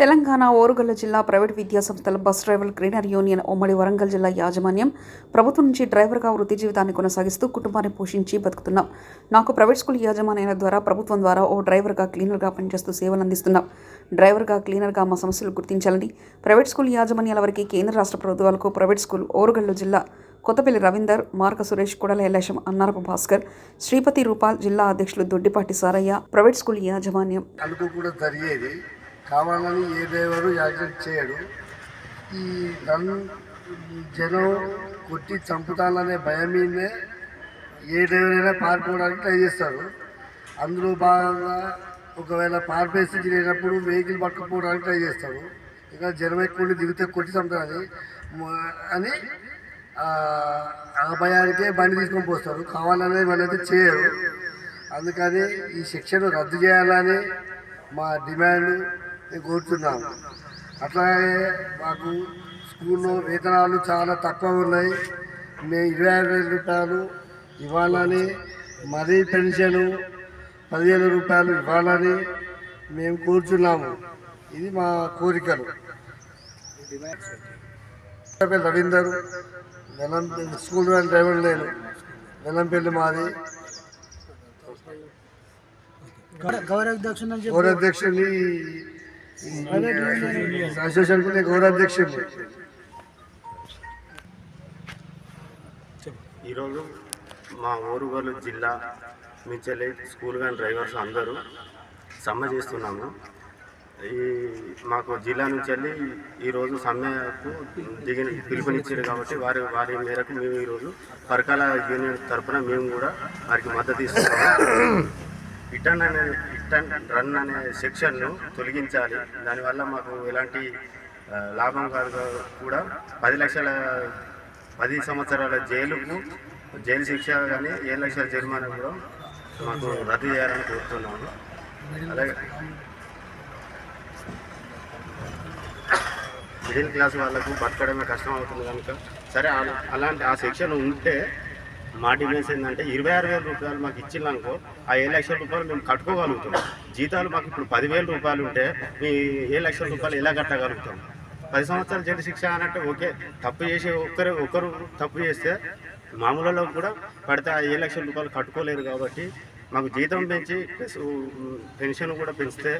తెలంగాణ ఓరుగల్ల జిల్లా ప్రైవేట్ విద్యా సంస్థల బస్ డ్రైవర్ గ్రీనర్ యూనియన్ ఉమ్మడి వరంగల్ జిల్లా యాజమాన్యం ప్రభుత్వం నుంచి డ్రైవర్గా వృత్తి జీవితాన్ని కొనసాగిస్తూ కుటుంబాన్ని పోషించి బతుకుతున్నాం. నాకు ప్రైవేట్ స్కూల్ యాజమాన్యాల ద్వారా ప్రభుత్వం ద్వారా ఓ డ్రైవర్గా క్లీనర్గా పనిచేస్తూ సేవలు అందిస్తున్నాం. డ్రైవర్గా క్లీనర్గా మా సమస్యలు గుర్తించాలని ప్రైవేట్ స్కూల్ యాజమాన్యాల వరకు కేంద్ర రాష్ట్ర ప్రభుత్వాలకు ప్రైవేట్ స్కూల్ ఓరుగల్లు జిల్లా కొత్తపల్లి రవీందర్ మార్క సురేష్ కుడల ఎల్లేశం అన్నారపు భాస్కర్ శ్రీపతి రూపాల్ జిల్లా అధ్యక్షులు దొడ్డిపాటి సారయ్య ప్రైవేట్ స్కూల్ యాజమాన్యం. జరిగేది. కావాలని ఏ డ్రైవరు యాక్సిడెంట్ చేయడు. ఈ నన్ను జనం కొట్టి చంపుతాననే భయం మీదే ఏ డ్రైవర్ అయినా పారిపోవడానికి ట్రై చేస్తారు. అందులో భాగంగా ఒకవేళ పారిపేసి తిరిగినప్పుడు వెహికల్ పట్టుకుపోవడానికి ట్రై చేస్తారు. ఇంకా జనం ఎక్కువ దిగితే కొట్టి చంపుతుంది అని ఆ భయానికే బండి తీసుకొని పోస్తారు. కావాలనే వాళ్ళైతే చేయరు. అందుకని ఈ శిక్షను రద్దు చేయాలని మా డిమాండ్. మేము కోరుతున్నాము అట్లాగే మాకు స్కూల్లో వేతనాలు చాలా తక్కువ ఉన్నాయి. మేము ఇరవై ఐదు వేల రూపాయలు ఇవ్వాలని మరీ పెన్షను పదివేల రూపాయలు ఇవ్వాలని మేము కోరుచున్నాము. ఇది మా కోరికలు. Ravinder Velam school van driver నేను. వెల్లంపల్లి మాది. గౌరవాధ్యక్షుడు అని అసోసియేషన్ ఈరోజు మా ఊరుగోలు జిల్లా మించెల్లి స్కూల్ వ్యాన్ డ్రైవర్స్ అందరూ సమ్మె చేస్తున్నాము. ఈ మాకు జిల్లా నుంచి వెళ్ళి ఈరోజు సమ్మెకు దిగిన పిలుపునిచ్చారు కాబట్టి వారి వారి మేరకు మేము ఈరోజు పరకాల యూనియన్ తరఫున మేము కూడా వారికి మద్దతు ఇస్తున్నాము. రిటర్న్ అనే రిటర్న్ రన్ అనే సెక్షన్ను తొలగించాలి. దానివల్ల మాకు ఎలాంటి లాభం కాదు కూడా పది లక్షల పది సంవత్సరాల జైలుకు జైలు శిక్ష కానీ ఏడు లక్షల జరిమానా కూడా మాకు రద్దు చేయాలని కోరుతున్నాము. అలాగే మిడిల్ క్లాస్ వాళ్ళకు బతకడమే కష్టం అవుతుంది కనుక సరే అలాంటి ఆ సెక్షన్ ఉంటే మా డిఫరెన్స్ ఏంటంటే ఇరవై ఆరు వేల రూపాయలు మాకు ఇచ్చినాకో ఆ ఏడు లక్షల రూపాయలు మేము కట్టుకోగలుగుతాం. జీతాలు మాకు ఇప్పుడు పదివేల రూపాయలు ఉంటే మీ ఏడు లక్షల రూపాయలు ఎలా కట్టగలుగుతాం? పది సంవత్సరాల జైలు శిక్ష అనంటే ఓకే తప్పు చేసి ఒక్కరు ఒకరు తప్పు చేస్తే మామూలులో కూడా పడితే ఆ ఏడు లక్షల రూపాయలు కట్టుకోలేరు కాబట్టి మాకు జీతం పెంచి ప్లస్ పెన్షన్ కూడా పెంచితే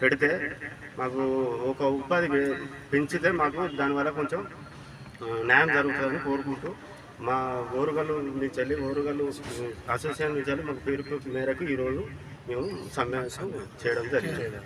పెడితే మాకు ఒక ఉపాధి పెంచితే మాకు దానివల్ల కొంచెం న్యాయం జరుగుతుందని కోరుకుంటూ మా ఓరుగల్లు నుంచి వెళ్ళి ఓరుగల్లు అసోసియేషన్ నుంచి మాకు పేరు మేరకు ఈరోజు మేము సమావేశం చేయడం జరిగింది.